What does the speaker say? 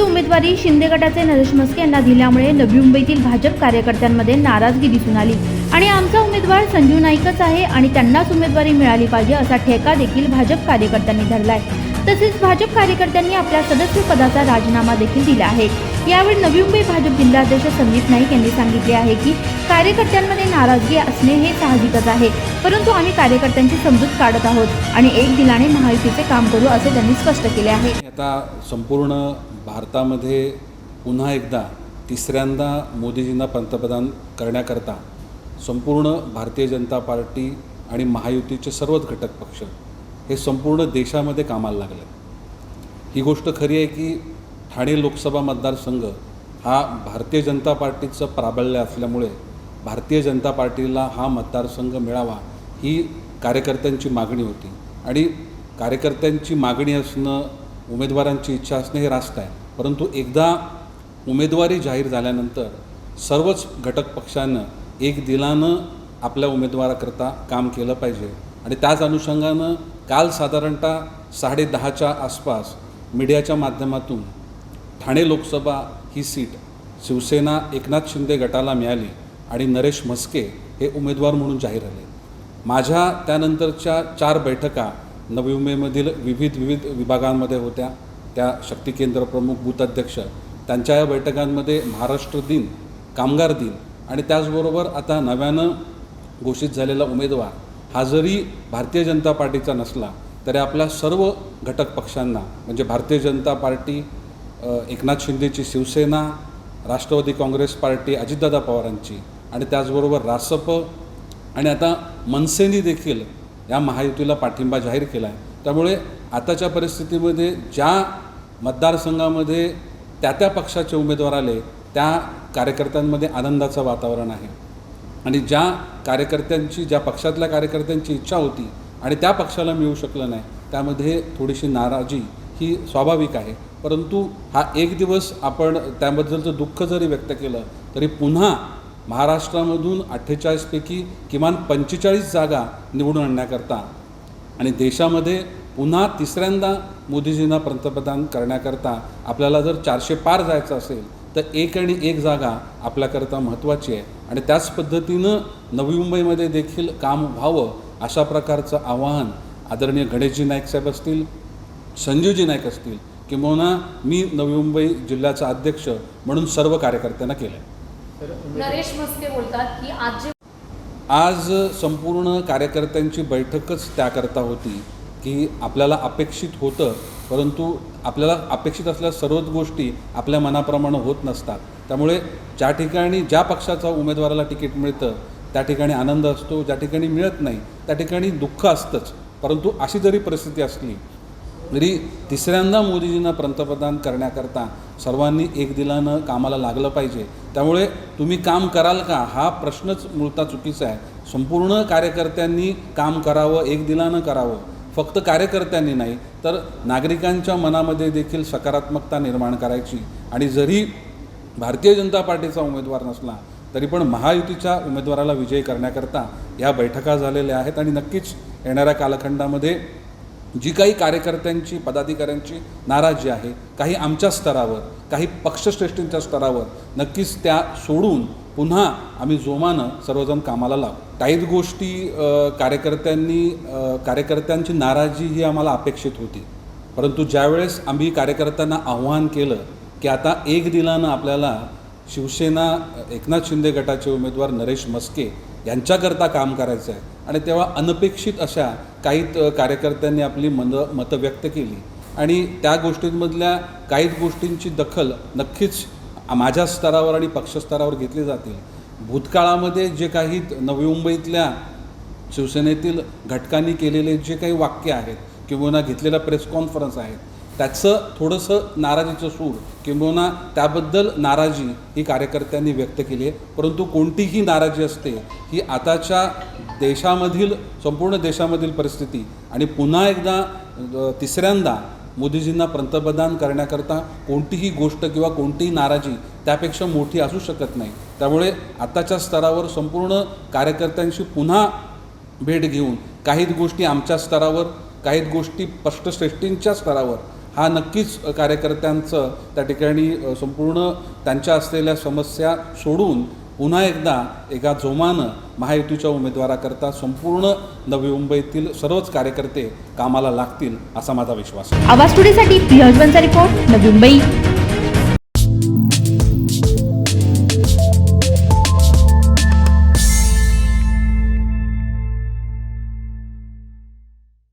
उमेदवारी शिंदे गटाचे नरेश मस्के यांना दिल्यामुळे नवी मुंबईतील भाजप कार्यकर्त्यांमध्ये नाराजगी दिसून आली. आणि आमचा उमेदवार संजू नाईकच आहे आणि त्यांनाच उमेदवारी मिळाली पाहिजे असा ठेका देखील भाजप कार्यकर्त्यांनी धरलाय. तसेच भाजप कार्यकर्त्यांनी आपल्या सदस्य पदाचा राजीनामा देखील दिला आहे. यावेळी नवी मुंबई भाजप जिल्हाध्यक्ष संदीप नाईक यांनी सांगितले आहे की कार्यकर्त्यांमध्ये नाराजगी असणे हे साहजिकच आहे परंतु आम्ही कार्यकर्त्यांची समजूत काढत आहोत आणि एक दिलाने महायुतीचे काम करू असे त्यांनी स्पष्ट केले आहे. आता संपूर्ण भारतामध्ये पुन्हा एकदा तिसऱ्यांदा मोदीजींना पंतप्रधान करण्याकरता संपूर्ण भारतीय जनता पार्टी आणि महायुतीचे सर्वच घटक पक्ष हे संपूर्ण देशामध्ये कामाला लागले. ही गोष्ट खरी आहे की ठाणे लोकसभा मतदारसंघ हा भारतीय जनता पार्टीचं प्राबल्य असल्यामुळे भारतीय जनता पार्टीला हा मतदारसंघ मिळावा ही कार्यकर्त्यांची मागणी होती. आणि कार्यकर्त्यांची मागणी असणं उमेदवारांची इच्छा असणे हे रास्त आहे. परंतु एकदा उमेदवारी जाहीर झाल्यानंतर सर्वच घटक पक्षानं एक दिलानं आपल्या उमेदवाराकरता काम केलं पाहिजे. आणि त्याच अनुषंगानं काल साधारणतः साडे दहाच्या आसपास मीडियाच्या माध्यमातून ठाणे लोकसभा ही सीट शिवसेना एकनाथ शिंदे गटाला मिळाली आणि नरेश म्हस्के हे उमेदवार म्हणून जाहीर झाले. माझ्या त्यानंतरच्या चार बैठका नवी मुंबईमधील विविध विविध विभागांमध्ये होत्या. त्या शक्ती केंद्र प्रमुख बूथाध्यक्ष त्यांच्या या बैठकांमध्ये महाराष्ट्र दिन कामगार दिन आणि त्याचबरोबर आता नव्यानं घोषित झालेला उमेदवार हा जरी भारतीय जनता पार्टीचा नसला तरी आपल्या सर्व घटक पक्षांना म्हणजे भारतीय जनता पार्टी एकनाथ शिंदेची शिवसेना राष्ट्रवादी काँग्रेस पार्टी अजितदादा पवारांची आणि त्याचबरोबर रासप आणि आता मनसेनी देखील या महायुतीला पाठिंबा जाहीर केला आहे त्यामुळे आताच्या परिस्थितीमध्ये ज्या मतदारसंघामध्ये त्या त्या पक्षाचे उमेदवार आले त्या कार्यकर्त्यांमध्ये आनंदाचं वातावरण आहे. आणि ज्या कार्यकर्त्यांची ज्या पक्षातल्या कार्यकर्त्यांची इच्छा होती आणि त्या पक्षाला मिळू शकलं नाही त्यामध्ये थोडीशी नाराजी ही स्वाभाविक आहे. परंतु हा एक दिवस आपण त्याबद्दलचं दुःख जरी व्यक्त केलं तरी पुन्हा महाराष्ट्रामधून अठ्ठेचाळीसपैकी किमान पंचेचाळीस जागा निवडून आणण्याकरता आणि देशामध्ये पुन्हा तिसऱ्यांदा मोदीजींना पंतप्रधान करण्याकरता आपल्याला जर चारशे पार जायचं असेल तर एक आणि एक जागा आपल्याकरता महत्त्वाची आहे. आणि त्याच पद्धतीनं नवी मुंबईमध्ये देखील काम व्हावं अशा प्रकारचं आवाहन आदरणीय गणेशजी नाईक साहेब असतील संजीवजी नाईक असतील किंबहुना मी नवी मुंबई जिल्ह्याचा अध्यक्ष म्हणून सर्व कार्यकर्त्यांना केलं आहे नरेश मस्के बोलतात की आज जे आज संपूर्ण कार्यकर्त्यांची बैठकच त्याकरता होती की आपल्याला अपेक्षित होतं परंतु आपल्याला अपेक्षित असलेल्या सर्वच गोष्टी आपल्या मनाप्रमाणे होत नसतात. त्यामुळे ज्या ठिकाणी ज्या पक्षाचा उमेदवाराला तिकीट मिळतं त्या ठिकाणी आनंद असतो ज्या ठिकाणी मिळत नाही त्या ठिकाणी दुःख असतंच. परंतु अशी जरी परिस्थिती असली तरी तिसऱ्यांदा मोदीजींना पंतप्रधान करण्याकरता सर्वांनी एक दिलानं कामाला लागलं पाहिजे. त्यामुळे तुम्ही काम कराल का? हा प्रश्नच मुळता चुकीचा आहे. संपूर्ण कार्यकर्त्यांनी काम करावं एक दिलानं करावं. फक्त कार्यकर्त्यांनी नाही तर नागरिकांच्या मनामध्ये देखील सकारात्मकता निर्माण करायची. आणि जरी भारतीय जनता पार्टीचा उमेदवार नसला तरी पण महायुतीच्या उमेदवाराला विजयी करण्याकरता या बैठका झालेल्या आहेत. आणि नक्कीच येणाऱ्या कालखंडामध्ये जी काही कार्यकर्त्यांची पदाधिकाऱ्यांची नाराजी आहे काही आमच्या स्तरावर काही पक्षश्रेष्ठींच्या स्तरावर नक्कीच त्या सोडून पुन्हा आम्ही जोमानं सर्वजण कामाला लागू काहीच गोष्टी कार्यकर्त्यांनी कार्यकर्त्यांची नाराजी ही आम्हाला अपेक्षित होती. परंतु ज्यावेळेस आम्ही कार्यकर्त्यांना आव्हान केलं की आता एक दिलानं आपल्याला शिवसेना एकनाथ शिंदे गटाचे उमेदवार नरेश मस्के यांच्याकरता काम करायचं आहे आणि तेव्हा अनपेक्षित अशा काही कार्यकर्त्यांनी आपली मन मतं व्यक्त केली. आणि त्या गोष्टींमधल्या काही गोष्टींची दखल नक्कीच माझ्या स्तरावर आणि पक्षस्तरावर घेतली जातील. भूतकाळामध्ये जे काही नवी मुंबईतल्या शिवसेनेतील घटकांनी केलेले जे काही वाक्य आहेत किंबहुना घेतलेला प्रेस कॉन्फरन्स आहेत त्याचं थोडंसं नाराजीचं सूर किंबहुना त्याबद्दल नाराजी ही कार्यकर्त्यांनी व्यक्त केली आहे. परंतु कोणतीही नाराजी असते ही आताच्या देशामधील संपूर्ण देशामधील परिस्थिती आणि पुन्हा एकदा तिसऱ्यांदा मोदीजींना पंतप्रधान करण्याकरता कोणतीही गोष्ट किंवा कोणतीही नाराजी त्यापेक्षा मोठी असू शकत नाही. त्यामुळे आताच्या स्तरावर संपूर्ण कार्यकर्त्यांशी पुन्हा भेट घेऊन काही गोष्टी आमच्या स्तरावर काही गोष्टी पष्टश्रेष्ठींच्या स्तरावर हा नक्कीच कार्यकर्त्यांचं त्या ठिकाणी संपूर्ण त्यांच्या असलेल्या समस्या सोडून पुन्हा एकदा एका जोमानं महायुतीच्या उमेदवाराकरता संपूर्ण नवी मुंबईतील सर्वच कार्यकर्ते कामाला लागतील असा माझा विश्वास आहे. आवाज टुडेसाठी रिपोर्ट नवी मुंबई.